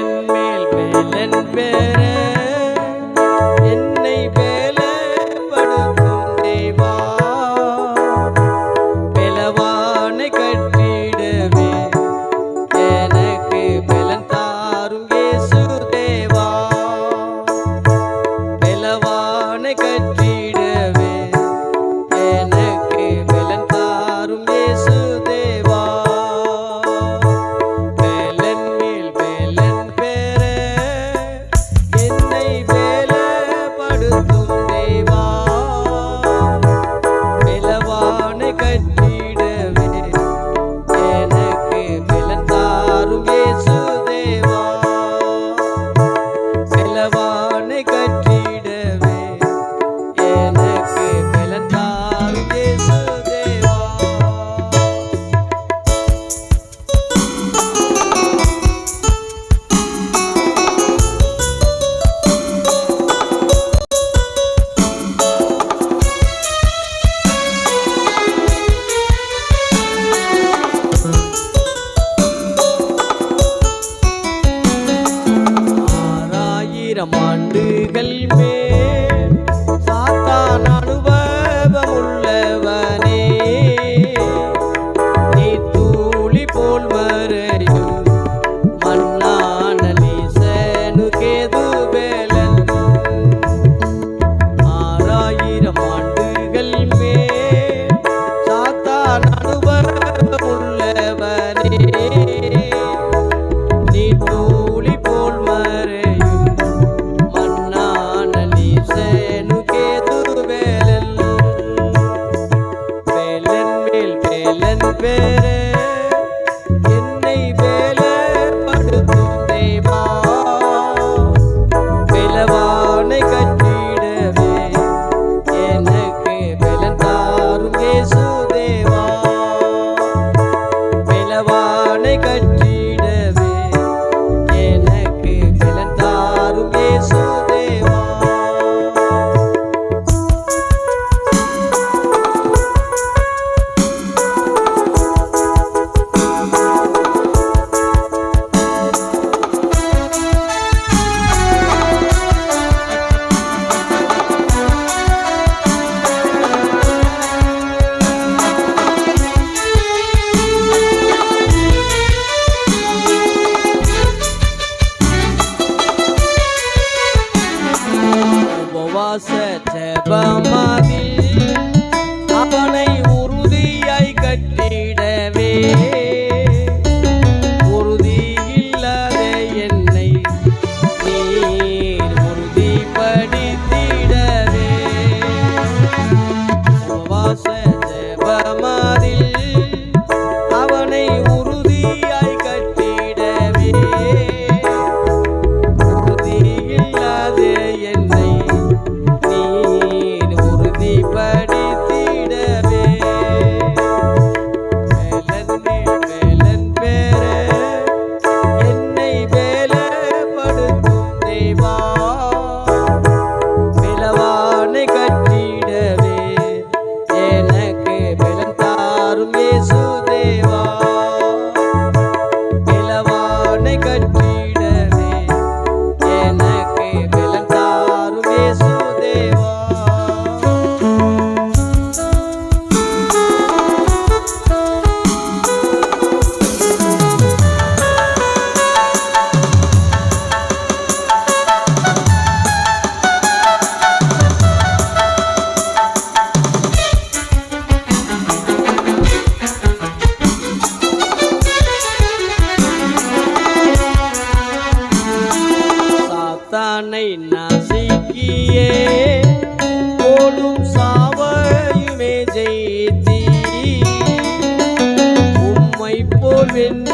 Melon மேல் melon பெற कल में Awesome. சாத்தானை நசுக்கியே. போடும் சாவையுமே ஜெயித்தி உம்மை போல்